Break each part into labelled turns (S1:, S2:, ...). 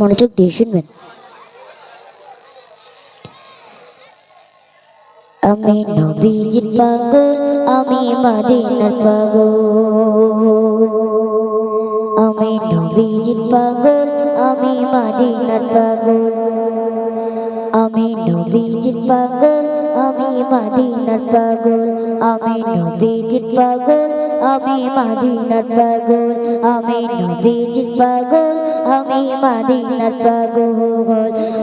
S1: মনোযোগ দিয়ে শুনবেন। আমি নবীজির পাগল, আমি মাদিনার পাগল। আমি নবীজির পাগল, আমি মাদিনার পাগল। আমি নবীজির পাগল, আমি মাদিনার পাগল। আমি নবীজির পাগল, আমি মাদিনার পাগল। আমি নবীজির পাগল আমি মাদিনার পাগল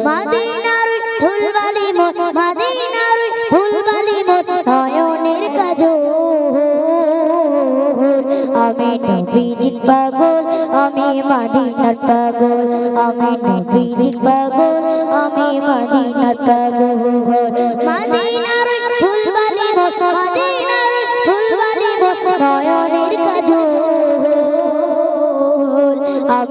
S1: মাদিনার ফুলবালি মোর মাদিনার ফুলবালি মোর নয়নের কাজল আমি নবীজির পাগল, আমি মাদিনার পাগল, আমি নবীজির পাগল, আমি মাদিনার পাগল মাদিনার ফুলবালি মোর মাদিনার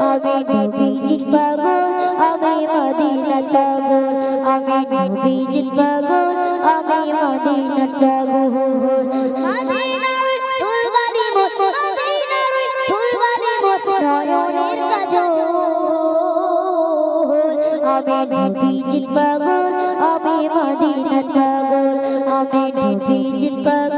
S1: আমি নবীজির পাগল আমি মদিনার পাগল আমি নবীজির পাগল আমি মদিনার পাগল মদিনার ফুলবাড়ি মোর মদিনার ফুলবাড়ি মোর নয়নের কাজল। আমি নবীজির পাগল আমি মদিনার পাগল আমি নবীজির পাগল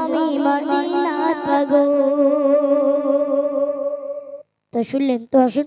S1: আমি মদিনার পাগল। তা শুনলেন তো আসুন।